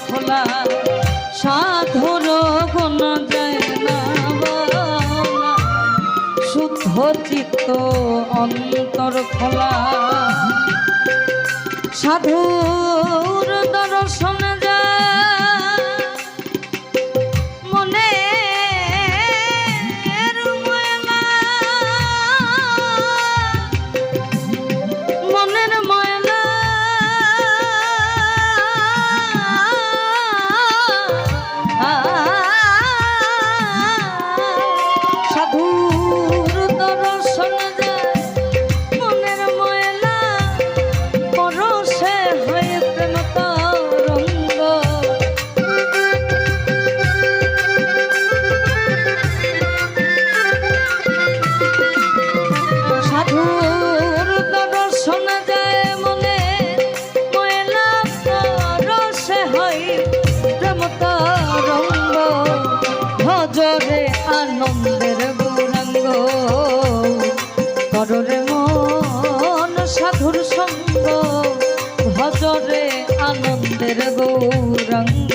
খোলা সাধুর গুণ যায় না শুদ্ধ চিত্ত অন্তর খোলা সাধুর lang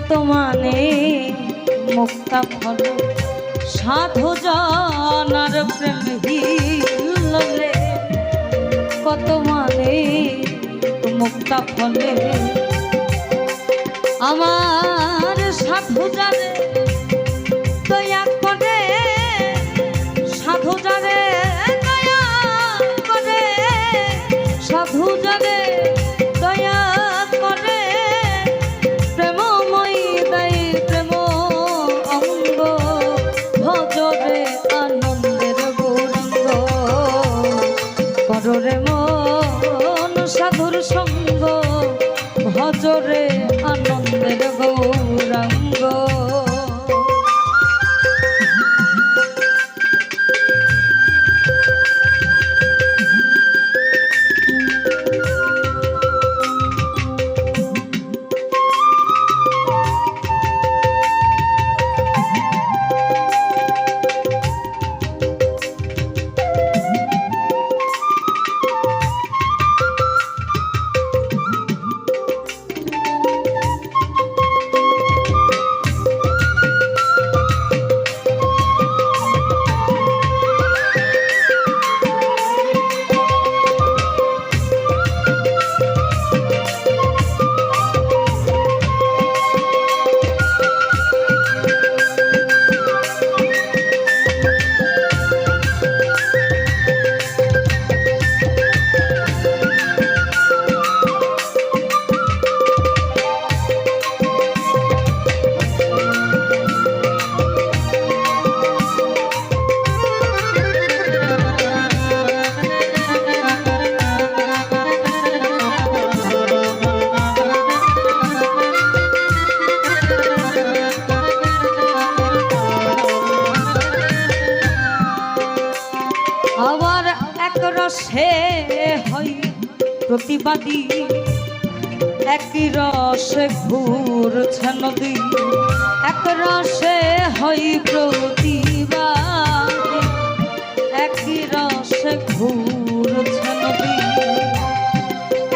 কত মানে মুক্তা ফল সাধু জনার প্রেম হিলে কত মানে মুক্তা ফলে আমার সাধু জানে প্রতিবাদী। একই রসে ঘুরছে নদী, এক রসে হই প্রতিবাদী। একই রসে ঘুরছে নদী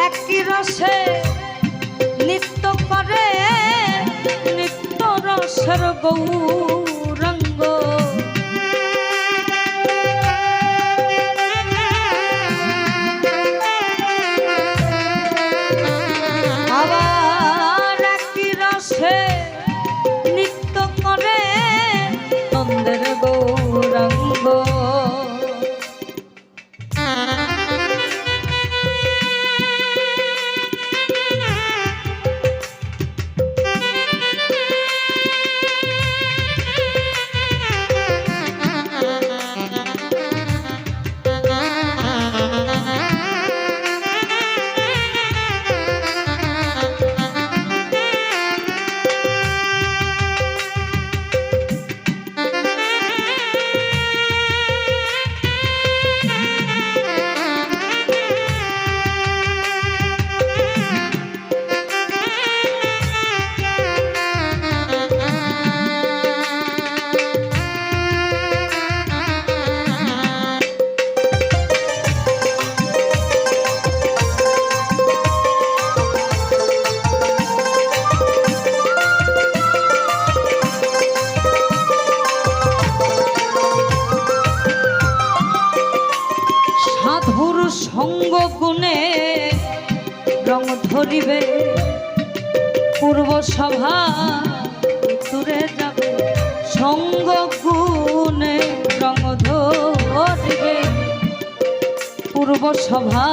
একই রসে নিত্য করে, নিত্য রসের গৌর। গুণে রং ধরিবে। পূর্ব সভা দূরে যাবে। সঙ্গ গুণে রং ধরিবে। পূর্ব সভা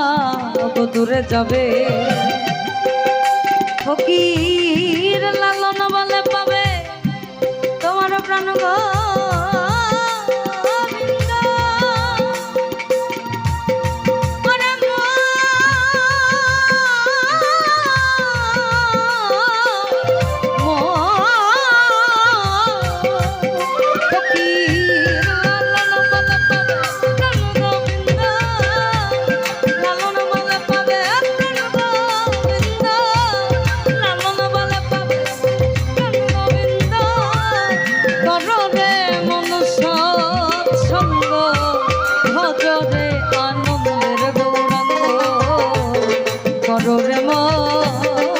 দূরে যাবে। ফকির মরর মা